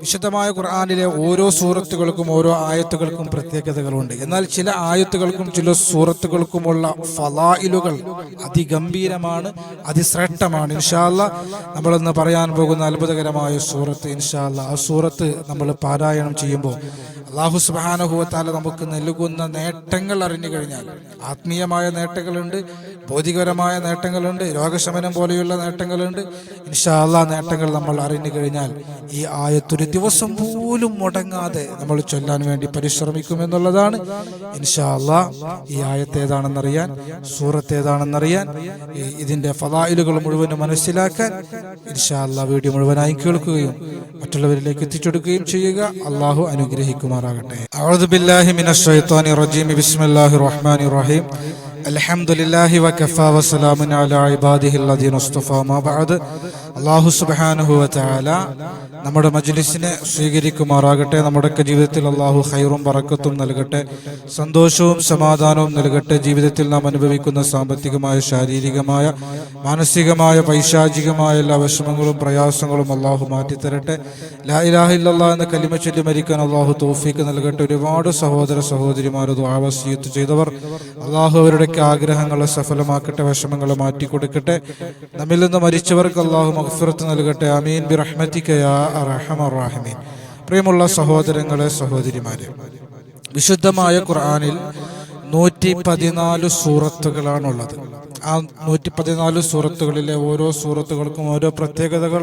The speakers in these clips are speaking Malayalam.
വിശുദ്ധമായ ഖുർആാനിലെ ഓരോ സൂറത്തുകൾക്കും ഓരോ ആയത്തുകൾക്കും പ്രത്യേകതകളുണ്ട്. എന്നാൽ ചില ആയത്തുകൾക്കും ചില സൂറത്തുകൾക്കുമുള്ള ഫലായിലുകൾ അതിഗംഭീരമാണ് അതിശ്രേഷ്ഠമാണ്. ഇൻഷാല്ല നമ്മളിന്ന് പറയാൻ പോകുന്ന അത്ഭുതകരമായ സൂറത്ത് ഇൻഷാല്ല ആ സൂറത്ത് നമ്മൾ പാരായണം ചെയ്യുമ്പോൾ അള്ളാഹു സുബാനുഭവത്താല നമുക്ക് നൽകുന്ന നേട്ടങ്ങൾ അറിഞ്ഞു കഴിഞ്ഞാൽ ആത്മീയമായ നേട്ടങ്ങളുണ്ട് ഭൗതികപരമായ നേട്ടങ്ങളുണ്ട് രോഗശമനം പോലെയുള്ള നേട്ടങ്ങളുണ്ട്. ഇൻഷാല്ല നേട്ടങ്ങൾ നമ്മൾ അറിഞ്ഞു കഴിഞ്ഞാൽ ഈ ആയത്തൊരു ദിവസം പോലും മുടങ്ങാതെ നമ്മൾ ചൊല്ലാൻ വേണ്ടി പരിശ്രമിക്കുമെന്നുള്ളതാണ്. ഇൻഷാല്ല ഈ ആയത്ത് ഏതാണെന്നറിയാൻ സൂറത്ത് ഏതാണെന്നറിയാൻ ഇതിന്റെ ഫലായിലുകൾ മുഴുവനും മനസ്സിലാക്കാൻ ഇൻഷാല്ല വീഡിയോ മുഴുവനായി കേൾക്കുകയും മറ്റുള്ളവരിലേക്ക് എത്തിച്ചെടുക്കുകയും ചെയ്യുക. അള്ളാഹു അനുഗ്രഹിക്കുമാറാകട്ടെ. റഹീം. അൽഹംദുലില്ലാഹി വകഫാ വസ്സലാമുൻ അലാ ഇബാദിഹിൽ ലദീന മുസ്തഫാ മാ ബഅദ്. അല്ലാഹു വ തആല നമ്മുടെ മജ്ലിസിനെ സ്വീകരിക്കുമാറാകട്ടെ. നമ്മുടെയൊക്കെ ജീവിതത്തിൽ അള്ളാഹു ഹൈറും പറക്കത്തും നൽകട്ടെ. സന്തോഷവും സമാധാനവും നൽകട്ടെ. ജീവിതത്തിൽ നാം അനുഭവിക്കുന്ന സാമ്പത്തികമായ ശാരീരികമായ മാനസികമായ പൈശാചികമായ എല്ലാ വിഷമങ്ങളും പ്രയാസങ്ങളും അള്ളാഹു മാറ്റിത്തരട്ടെ. ലാ എന്ന കലിമ ചൊല്ലി മരിക്കാൻ അള്ളാഹു തോഫീക്ക് നൽകട്ടെ. ഒരുപാട് സഹോദര സഹോദരിമാർ ആവസ്യത്ത് ചെയ്തവർ അള്ളാഹു അവരുടെയൊക്കെ ആഗ്രഹങ്ങളെ സഫലമാക്കട്ടെ വിഷമങ്ങളെ മാറ്റിക്കൊടുക്കട്ടെ. നമ്മിൽ നിന്ന് മരിച്ചവർക്ക് അള്ളാഹു മഗ്ഫിറത്ത് നൽകട്ടെ. അമീൻ ബി റഹ്മത്തിക്കയാ പ്രിയമുള്ള സഹോദരങ്ങളെ സഹോദരിമാരെ വിശുദ്ധമായ ഖുർആാനിൽ നൂറ്റി പതിനാല് സൂറത്തുകളാണുള്ളത്. ആ നൂറ്റി പതിനാല് സൂറത്തുകളിലെ ഓരോ സൂറത്തുകൾക്കും ഓരോ പ്രത്യേകതകൾ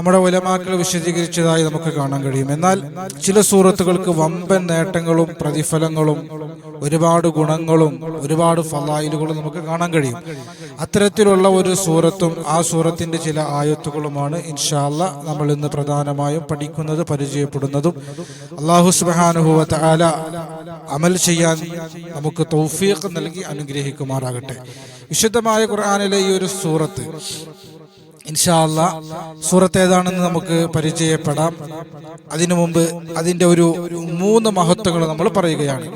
നമ്മുടെ ഉലമാക്കൾ വിശദീകരിച്ചതായി നമുക്ക് കാണാൻ കഴിയും. എന്നാൽ ചില സൂറത്തുകൾക്ക് വമ്പൻ നേട്ടങ്ങളും പ്രതിഫലങ്ങളും ഒരുപാട് ഗുണങ്ങളും ഒരുപാട് ഫലായിലുകളും നമുക്ക് കാണാൻ കഴിയും. അത്തരത്തിലുള്ള ഒരു സൂറത്തും ആ സൂറത്തിന്റെ ചില ആയത്തുകളുമാണ് ഇൻഷാല്ല നമ്മൾ ഇന്ന് പ്രധാനമായും പഠിക്കുന്നത് പരിചയപ്പെടുന്നതും. അള്ളാഹു സുബാനുഭവത്ത് ആല അമൽ ചെയ്യാൻ നമുക്ക് തൗഫീഖ് നൽകി അനുഗ്രഹിക്കുമാറാകട്ടെ. വിശുദ്ധമായ ഖുർആാനിലെ ഈ ഒരു സൂറത്ത് ഇൻഷാല്ല സൂറത്ത് ഏതാണെന്ന് നമുക്ക് പരിചയപ്പെടാം. അതിനു മുമ്പ് അതിന്റെ ഒരു മൂന്ന് മഹത്വങ്ങൾ നമ്മൾ പറയുകയാണ്.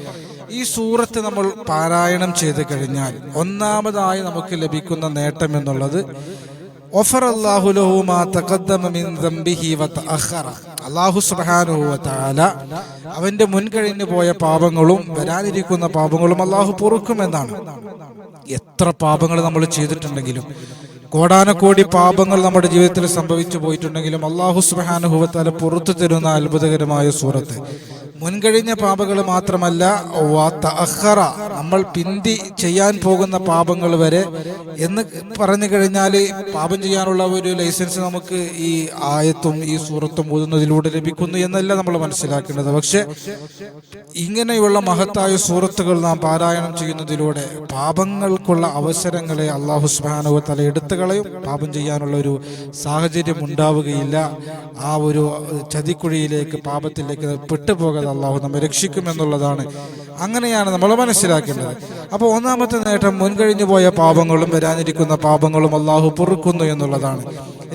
ഈ സൂറത്ത് നമ്മൾ പാരായണം ചെയ്ത് കഴിഞ്ഞാൽ ഒന്നാമതായി നമുക്ക് ലഭിക്കുന്ന നേട്ടം എന്നുള്ളത് തആല അവന്റെ മുൻകഴിഞ്ഞു പോയ പാപങ്ങളും വരാനിരിക്കുന്ന പാപങ്ങളും അല്ലാഹു പൊറുക്കുമെന്നാണ്. എത്ര പാപങ്ങൾ നമ്മൾ ചെയ്തിട്ടുണ്ടെങ്കിലും കോടാനക്കോടി പാപങ്ങൾ നമ്മുടെ ജീവിതത്തിൽ സംഭവിച്ചു പോയിട്ടുണ്ടെങ്കിലും അള്ളാഹു സുബാനുഭവത്താല പുറത്തു തരുന്ന അത്ഭുതകരമായ സൂറത്ത്. മുൻകഴിഞ്ഞ പാപങ്ങൾ മാത്രമല്ല നമ്മൾ പിന്തി ചെയ്യാൻ പോകുന്ന പാപങ്ങൾ വരെ. എന്ന് പറഞ്ഞു കഴിഞ്ഞാൽ പാപം ചെയ്യാനുള്ള ഒരു ലൈസൻസ് നമുക്ക് ഈ ആയത്തും ഈ സൂറത്തും ഓതുന്നതിലൂടെ ലഭിക്കുന്നു എന്നല്ല നമ്മൾ മനസ്സിലാക്കേണ്ടത്. പക്ഷെ ഇങ്ങനെയുള്ള മഹത്തായ സൂറത്തുകൾ നാം പാരായണം ചെയ്യുന്നതിലൂടെ പാപങ്ങൾക്കുള്ള അവസരങ്ങളെ അള്ളാഹു സ്മാനവ് തല എടുത്തു കളയും. പാപം ചെയ്യാനുള്ള ഒരു സാഹചര്യം ഉണ്ടാവുകയില്ല. ആ ഒരു ചതിക്കുഴിയിലേക്ക് പാപത്തിലേക്ക് പെട്ടുപോകാതെ അള്ളാഹു നമ്മെ രക്ഷിക്കുമെന്നുള്ളതാണ് അങ്ങനെയാണ് നമ്മൾ മനസ്സിലാക്കേണ്ടത്. അപ്പോൾ ഒന്നാമത്തെ നേട്ടം മുൻകഴിഞ്ഞു പോയ പാപങ്ങളും വരാനിരിക്കുന്ന പാപങ്ങളും അള്ളാഹു പൊറുക്കുന്നു എന്നുള്ളതാണ്.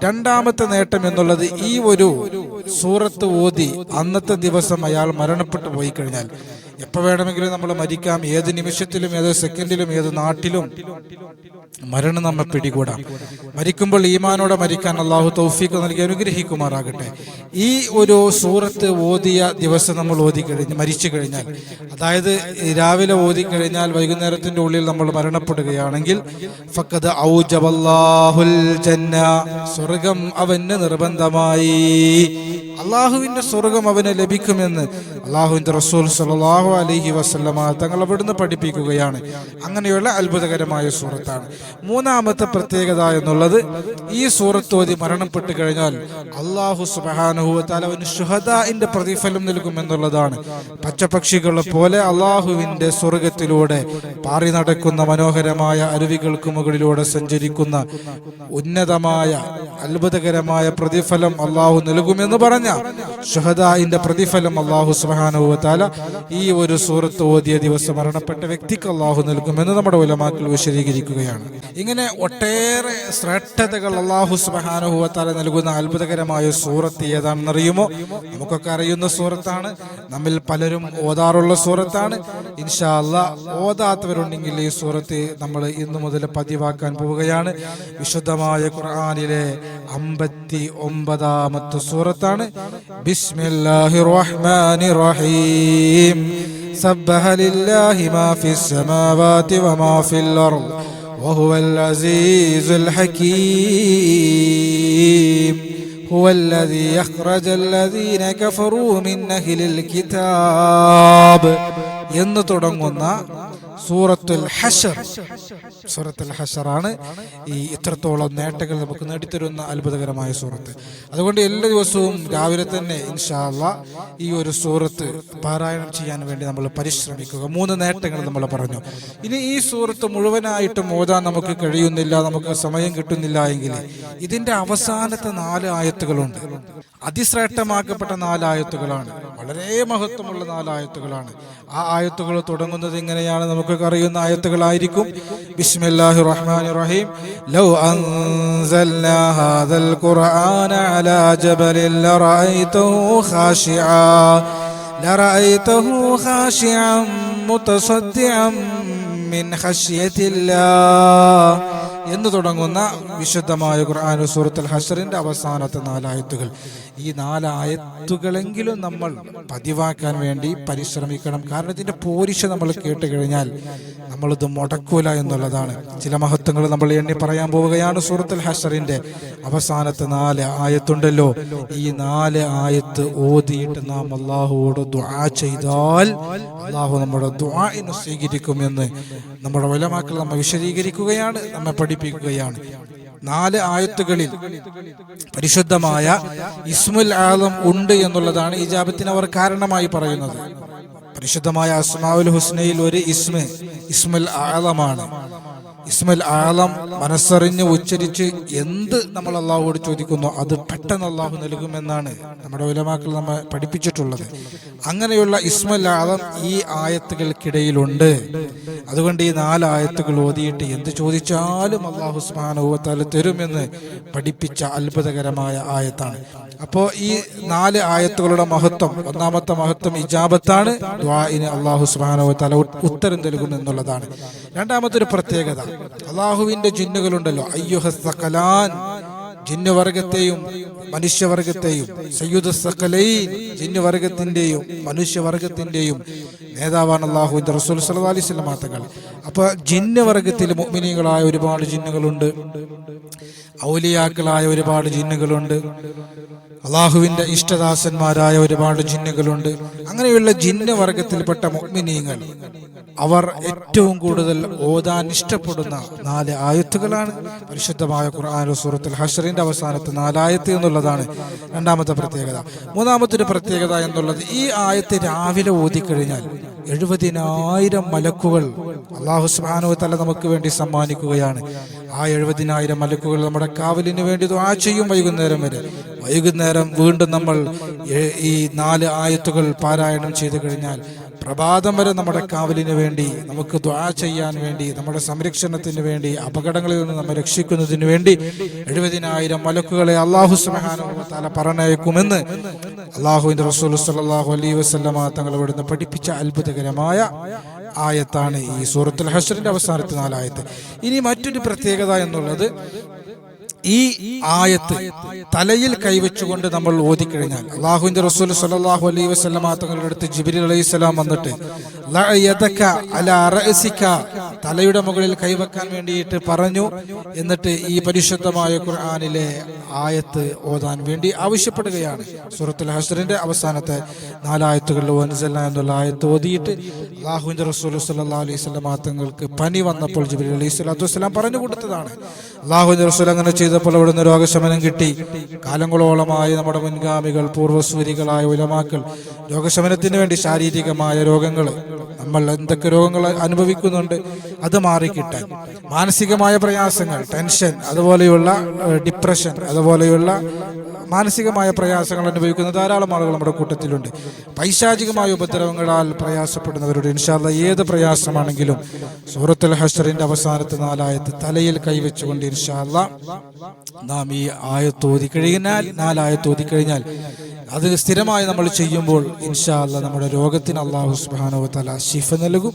രണ്ടാമത്തെ നേട്ടം എന്നുള്ളത് ഈ ഒരു സൂറത്ത് ഓതി അന്നത്തെ ദിവസം അയാൾ മരണപ്പെട്ടു പോയി കഴിഞ്ഞാൽ. എപ്പോൾ വേണമെങ്കിലും നമ്മൾ മരിക്കാം. ഏത് നിമിഷത്തിലും ഏത് സെക്കൻഡിലും ഏത് നാട്ടിലും മരണം നമ്മെ പിടികൂടാം. മരിക്കുമ്പോൾ ഈമാനോടെ മരിക്കാൻ അള്ളാഹു തൗഫീഖ് നൽകി അനുഗ്രഹിക്കുമാറാകട്ടെ. ഈ ഒരു സൂറത്ത് ഓതിയ ദിവസം നമ്മൾ ഓതി കഴിഞ്ഞ് മരിച്ചു കഴിഞ്ഞാൽ അതായത് രാവിലെ ഓതി കഴിഞ്ഞാൽ വൈകുന്നേരത്തിന്റെ ഉള്ളിൽ നമ്മൾ മരണപ്പെടുകയാണെങ്കിൽ ഫക്കത് ഔജബല്ലാഹുൽ ജന്ന സ്വർഗം അവന് നിർബന്ധമായി. അള്ളാഹുവിന്റെ സ്വർഗം അവന് ലഭിക്കുമെന്ന് അള്ളാഹുവിന്റെ റസൂൽ സലാഹു അലഹി വസ്ല്ല തങ്ങൾ അവിടുന്ന് പഠിപ്പിക്കുകയാണ്. അങ്ങനെയുള്ള അത്ഭുതകരമായ സൂറത്താണ്. മൂന്നാമത്തെ പ്രത്യേകത എന്നുള്ളത് ഈ സൂറത്ത് ഓതി മരണപ്പെട്ട് കഴിഞ്ഞാൽ അള്ളാഹു സുബാനുഹുവത്താൽ അവന് ഷുഹദാന്റെ പ്രതിഫലം നൽകുമെന്നുള്ളതാണ്. പച്ചപക്ഷികളെ പോലെ അള്ളാഹുവിന്റെ സ്വർഗത്തിലൂടെ പാറി നടക്കുന്ന മനോഹരമായ അരുവികൾക്ക് മുകളിലൂടെ സഞ്ചരിക്കുന്ന ഉന്നതമായ അത്ഭുതകരമായ പ്രതിഫലം അള്ളാഹു നൽകുമെന്ന് പറഞ്ഞ ഷുഹദായിന്റെ പ്രതിഫലം അള്ളാഹു സുബാനുവത്താല ഈ ഒരു സൂറത്ത് ഓതിയ ദിവസം മരണപ്പെട്ട വ്യക്തിക്ക് അള്ളാഹു നൽകുമെന്ന് നമ്മുടെ ഉലമാക്കൾ വിശദീകരിക്കുകയാണ്. ഇങ്ങനെ ഒട്ടേറെ ശ്രേഷ്ഠതകൾ അള്ളാഹു സുബഹാനുഭവത്താല നൽകുന്ന അത്ഭുതകരമായ സൂറത്ത് ഏതാണെന്നറിയുമോ? നമുക്കൊക്കെ അറിയുന്ന സൂറത്താണ്. നമ്മിൽ പലരും ഓതാറുള്ള സൂറത്താണ്. ഇൻഷാ അല്ലാ ഓതാത്തവരുണ്ടെങ്കിൽ ഈ സൂറത്ത് നമ്മൾ ഇന്നു മുതൽ പതിവാക്കാൻ പോവുകയാണ്. വിശുദ്ധമായ ഖുർആാനിലെ അമ്പത്തി ഒമ്പതാമത്തെ സൂറത്താണ്. ബിസ്മില്ലാഹിർ റഹ്മാനിർ റഹീം سبح لله ما في السماوات وما في الأرض وهو العزيز الحكيم هو الذي أخرج الذين كفروا من أهل الكتاب എന്ന് തുടങ്ങുന്ന സൂറത്തുൽ ഹഷർ. സൂറത്തുൽ ഹഷറാണ് ഈ ഇത്രത്തോളം നേട്ടങ്ങൾ നമുക്ക് നേടിത്തരുന്ന അത്ഭുതകരമായ സൂറത്ത്. അതുകൊണ്ട് എല്ലാ ദിവസവും രാവിലെ തന്നെ ഇൻഷാല്ല ഈ ഒരു സൂറത്ത് പാരായണം ചെയ്യാൻ വേണ്ടി നമ്മൾ പരിശ്രമിക്കുക. മൂന്ന് നേട്ടങ്ങൾ നമ്മൾ പറഞ്ഞു. ഇനി ഈ സൂറത്ത് മുഴുവനായിട്ടും ഓതാൻ നമുക്ക് കഴിയുന്നില്ല നമുക്ക് സമയം കിട്ടുന്നില്ല എങ്കിൽ ഇതിന്റെ അവസാനത്തെ നാല് ആയത്തുകളുണ്ട്. അതിശ്രേഷ്ഠമാക്കപ്പെട്ട നാലായത്തുകളാണ്. വളരെ മഹത്വമുള്ള നാലായത്തുകളാണ്. ആ ആയത്തുകൾ തുടങ്ങുന്നത് എങ്ങനെയാണ്? നമുക്ക് അറിയുന്ന ആയത്തുകളായിരിക്കും. ബിസ്മില്ലാഹി റഹീം. ലൗ ഹാദൽ ഖുർആന അലാ മിൻ എന്ന് തുടങ്ങുന്ന വിശുദ്ധമായ ഖുർആൻ സൂറത്തുൽ ഹഷറിന്റെ അവസാനത്തെ നാലായത്തുകൾ. ഈ നാലായത്തുകളെങ്കിലും നമ്മൾ പതിവാക്കാൻ വേണ്ടി പരിശ്രമിക്കണം. കാരണം ഇതിന്റെ പോരിശ നമ്മൾ കേട്ട് കഴിഞ്ഞാൽ നമ്മളിത് മുടക്കൂല എന്നുള്ളതാണ്. ചില മഹത്വങ്ങൾ നമ്മൾ എണ്ണി പറയാൻ പോവുകയാണ് സൂറത്തുൽ ഹഷറിന്റെ അവസാനത്തെ നാല് ആയത്തുണ്ടല്ലോ. ഈ നാല് ആയത്ത് ഓതിയിട്ട് നാം അള്ളാഹുവോട് ദുആ ചെയ്താൽ അള്ളാഹു നമ്മുടെ സ്വീകരിക്കും എന്ന് നമ്മുടെ വലമാക്കൾ നമ്മെ വിശദീകരിക്കുകയാണ് നമ്മെ പഠിപ്പിക്കുകയാണ്. നാല് ആയത്തുകളിൽ പരിശുദ്ധമായ ഇസ്മുൽ ആലം ഉണ്ട് എന്നുള്ളതാണ് ഇജാബത്തിന് അവർ കാരണമായി പറയുന്നത്. പരിശുദ്ധമായ അസ്മാഉൽ ഹുസ്നയിൽ ഒരു ഇസ്മ ഇസ്മുൽ ആലമാണ് ഇസ്മുൽ ആലം മനസ്സറിഞ്ഞ് ഉച്ചരിച്ച് എന്ത് നമ്മൾ അള്ളാഹുവോട് ചോദിക്കുന്നു അത് പെട്ടെന്ന് അള്ളാഹു നൽകുമെന്നാണ് നമ്മുടെ ഉലമാക്കൾ നമ്മൾ പഠിപ്പിച്ചിട്ടുള്ളത്. അങ്ങനെയുള്ള ഇസ്മൽ ആലം ഈ ആയത്തുകൾക്കിടയിലുണ്ട്. അതുകൊണ്ട് ഈ നാല് ആയത്തുകൾ ഓതിയിട്ട് എന്ത് ചോദിച്ചാലും അള്ളാഹു സ്മാനുഭവത്താൽ തരുമെന്ന് പഠിപ്പിച്ച അത്ഭുതകരമായ ആയത്താണ്. അപ്പോൾ ഈ നാല് ആയത്തുകളുടെ മഹത്വം ഒന്നാമത്തെ മഹത്വം ഇജാബത്താണ്. ദ്വാഇന് അള്ളാഹു തല ഉത്തരം നൽകും എന്നുള്ളതാണ് രണ്ടാമത്തെ ഒരു പ്രത്യേകത അള്ളാഹുവിന്റെ ജിന്നുകളുണ്ടല്ലോ. അയ്യുഹസ്തകലാൻ ജിന്നുവർഗത്തെയും മനുഷ്യവർഗത്തെയും. സയ്യുദ് സക്കലൈൻ ജിന്നുവർഗത്തിന്റെയും മനുഷ്യവർഗത്തിന്റെയും നേതാവാണ് അള്ളാഹുവിന്റെ റസൂൽ സല്ലാ അലൈഹി വസല്ലം തങ്ങൾ അപ്പൊ ജിന്നുവർഗത്തിൽ മുഗ്മിനികളായ ഒരുപാട് ജിന്നുകളുണ്ട്. ഔലിയാക്കളായ ഒരുപാട് ജിന്നുകളുണ്ട്. അള്ളാഹുവിന്റെ ഇഷ്ടദാസന്മാരായ ഒരുപാട് ജിന്നുകളുണ്ട്. അങ്ങനെയുള്ള ജിന്ന് വർഗത്തിൽപ്പെട്ട മുഅ്മിനീങ്ങൾ അവർ ഏറ്റവും കൂടുതൽ ഓതാൻ ഇഷ്ടപ്പെടുന്ന നാല് ആയത്തുകളാണ്. പരിശുദ്ധമായ ഖുർആൻ സൂറത്തുൽ ഹഷറിന്റെ അവസാനത്തെ നാലായത്ത് എന്നുള്ളതാണ് രണ്ടാമത്തെ പ്രത്യേകത. മൂന്നാമത്തെ ഒരു പ്രത്യേകത എന്നുള്ളത് ഈ ആയത്ത് രാവിലെ ഓതിക്കഴിഞ്ഞാൽ എഴുപതിനായിരം മലക്കുകൾ അള്ളാഹു സുബാനു തല നമുക്ക് വേണ്ടി സമ്മാനിക്കുകയാണ്. ആ എഴുപതിനായിരം മലക്കുകൾ നമ്മുടെ കാവലിന് വേണ്ടി ആ ചെയ്യും വൈകുന്നേരം വരെ. വൈകുന്നേരം വീണ്ടും നമ്മൾ ഈ നാല് ആയത്തുകൾ പാരായണം ചെയ്തു കഴിഞ്ഞാൽ പ്രഭാതം വരെ നമ്മുടെ കാവലിന് വേണ്ടി നമുക്ക് ദ്വാ ചെയ്യാൻ വേണ്ടി നമ്മുടെ സംരക്ഷണത്തിന് വേണ്ടി അപകടങ്ങളിൽ നിന്ന് നമ്മെ രക്ഷിക്കുന്നതിന് വേണ്ടി എഴുപതിനായിരം മലക്കുകളെ അള്ളാഹു സുബാനുഭവത്താല പറഞ്ഞയക്കുമെന്ന് അള്ളാഹുവിന്റെ റസൂൽ സല്ലല്ലാഹു അലൈ വസല്ലമ തങ്ങൾ ഇവിടുന്ന് പഠിപ്പിച്ച അത്ഭുതകരമായ ആയത്താണ് ഈ സൂറത്തുൽ ഹഷറിന്റെ അവസാനത്തെ നാലായത്ത്. ഇനി മറ്റൊരു പ്രത്യേകത എന്നുള്ളത് ഈ ആയത്ത് തലയിൽ കൈവച്ചുകൊണ്ട് നമ്മൾ ഓതിക്കഴിഞ്ഞാൽ അള്ളാഹുവിന്റെ റസൂൽ സലാഹു അലൈ വസല്ലമ തങ്ങളുടെ അടുത്ത് ജിബിരി അലൈഹി സ്വലാം വന്നിട്ട് തലയുടെ മുകളിൽ കൈവെക്കാൻ വേണ്ടിയിട്ട് പറഞ്ഞു എന്നിട്ട് ഈ പരിശുദ്ധമായ ഖുർആാനിലെ ആയത്ത് ഓതാൻ വേണ്ടി ആവശ്യപ്പെടുകയാണ്. സൂറത്തുൽ ഹസ്റിന്റെ അവസാനത്തെ നാലായത്തുകളിൽ ഓൻസല്ല എന്നുള്ള ആയത്ത് ഓതിയിട്ട് അള്ളാഹുവിന്റെ റസൂൽ സല്ലല്ലാഹു അലൈഹി വസല്ലമ തങ്ങൾക്ക് പനി വന്നപ്പോൾ ജിബിരി അലൈഹി സ്വലാത്തു വസ്സലാം പറഞ്ഞു കൊടുത്തതാണ്. അള്ളാഹുവിന്റെ റസൂൽ അങ്ങനെ ചെയ്തപ്പോൾ അവിടുന്ന് രോഗശമനം കിട്ടി. കാലങ്ങളോളമായി നമ്മുടെ മുൻഗാമികൾ പൂർവസൂരികളായ ഉലമാക്കൾ രോഗശമനത്തിന് വേണ്ടി ശാരീരികമായ രോഗങ്ങൾ. നമ്മൾ എന്തൊക്കെ രോഗങ്ങൾ അനുഭവിക്കുന്നുണ്ട് അത് മാറിക്കിട്ടാൻ. മാനസികമായ പ്രയാസങ്ങൾ ടെൻഷൻ അതുപോലെയുള്ള ഡിപ്രഷൻ അതുപോലെയുള്ള മാനസികമായ പ്രയാസങ്ങൾ അനുഭവിക്കുന്ന ധാരാളം ആളുകൾ നമ്മുടെ കൂട്ടത്തിലുണ്ട്. പൈശാചികമായ ഉപദ്രവങ്ങളാൽ പ്രയാസപ്പെടുന്നവരുടെ ഇൻഷാല്ല ഏത് പ്രയാസമാണെങ്കിലും സൂറത്തുൽ ഹഷറിന്റെ അവസാനത്തെ നാലായത്ത് തലയിൽ കൈവച്ചുകൊണ്ട് ഇൻഷാല്ല നാം ഈ ആയത്തോതി കഴിഞ്ഞാൽ നാലായത്തോതി കഴിഞ്ഞാൽ അത് സ്ഥിരമായി നമ്മൾ ചെയ്യുമ്പോൾ ഇൻഷാല്ല നമ്മുടെ രോഗത്തിന് അള്ളാഹു സുബാനോ തല ശിഫ നൽകും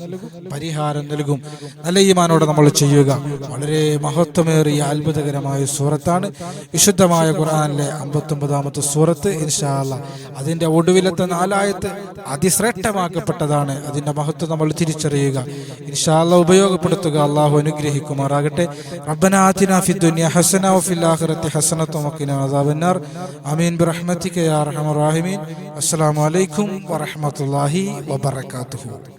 പരിഹാരം നൽകും. നല്ല ഈമാനോടെ നമ്മൾ ചെയ്യുക. വളരെ മഹത്വമേറിയ അത്ഭുതകരമായ സൂറത്താണ്. വിശുദ്ധമായ ഖുർആനിലെ അമ്പത്തൊമ്പതാമത്തെ സൂറത്ത് ഇൻഷാല്ല അതിന്റെ ഒടുവിലത്തെ നാലായത്ത് അതിശ്രേഷ്ഠമാക്കപ്പെട്ടതാണ്. അതിന്റെ മഹത്വം നമ്മൾ തിരിച്ചറിയുക. ഇൻഷാല്ല ഉപയോഗപ്പെടുത്തുക. അള്ളാഹു അനുഗ്രഹിക്കുമാറാകട്ടെ. റബ്ബന ആതിന ഫി ദുനിയ ഹസന വഫിൽ ആഖിറതി ഹസനത വഖിന അദാബന്നാർ. ആമീൻ. ബിറഹ്മതിക യാ അർഹമർ റഹീമീൻ. അസ്സലാമു അലൈക്കും വറഹ്മത്തുള്ളാഹി വബറകാതുഹു.